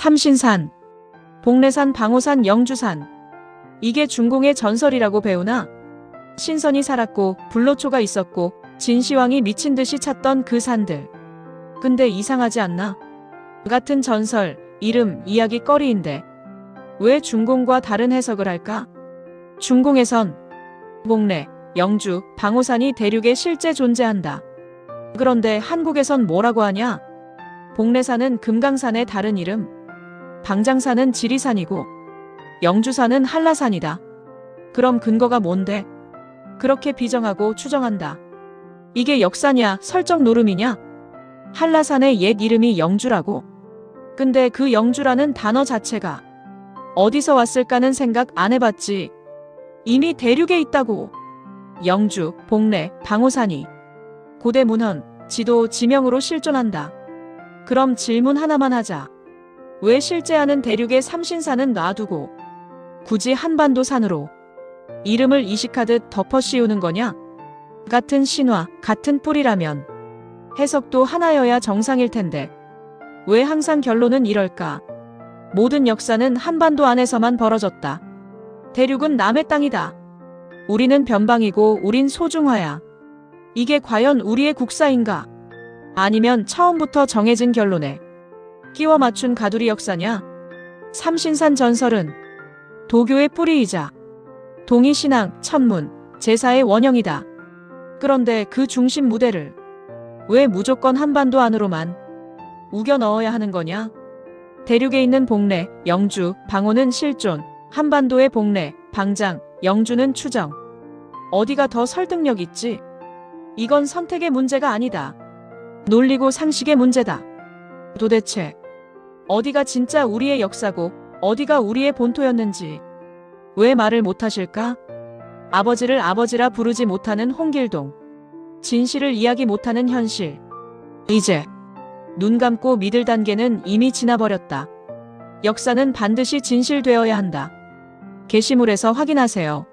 삼신산, 복례산, 방호산, 영주산. 이게 중공의 전설이라고 배우나? 신선이 살았고 불로초가 있었고 진시황이 미친 듯이 찾던 그 산들. 근데 이상하지 않나? 같은 전설, 이름, 이야기 거리인데 왜 중공과 다른 해석을 할까? 중공에선 복례, 영주, 방호산이 대륙에 실제 존재한다. 그런데 한국에선 뭐라고 하냐? 복례산은 금강산의 다른 이름, 방장산은 지리산이고 영주산은 한라산이다. 그럼 근거가 뭔데? 그렇게 비정하고 추정한다. 이게 역사냐, 설정 노름이냐? 한라산의 옛 이름이 영주라고. 근데 그 영주라는 단어 자체가 어디서 왔을까는 생각 안 해봤지. 이미 대륙에 있다고. 영주, 복례, 방호산이 고대 문헌, 지도, 지명으로 실존한다. 그럼 질문 하나만 하자. 왜 실제하는 대륙의 삼신산은 놔두고 굳이 한반도 산으로 이름을 이식하듯 덮어 씌우는 거냐? 같은 신화, 같은 뿌리라면 해석도 하나여야 정상일 텐데 왜 항상 결론은 이럴까? 모든 역사는 한반도 안에서만 벌어졌다. 대륙은 남의 땅이다. 우리는 변방이고 우린 소중화야. 이게 과연 우리의 국사인가? 아니면 처음부터 정해진 결론에 끼워 맞춘 가두리 역사냐? 삼신산 전설은 도교의 뿌리이자 동의신앙, 천문, 제사의 원형이다. 그런데 그 중심 무대를 왜 무조건 한반도 안으로만 우겨 넣어야 하는 거냐? 대륙에 있는 복례, 영주, 방호는 실존, 한반도의 복례, 방장, 영주는 추정. 어디가 더 설득력 있지? 이건 선택의 문제가 아니다. 논리고 상식의 문제다. 도대체 어디가 진짜 우리의 역사고 어디가 우리의 본토였는지 왜 말을 못하실까? 아버지를 아버지라 부르지 못하는 홍길동. 진실을 이야기 못하는 현실. 이제 눈 감고 믿을 단계는 이미 지나버렸다. 역사는 반드시 진실되어야 한다. 게시물에서 확인하세요.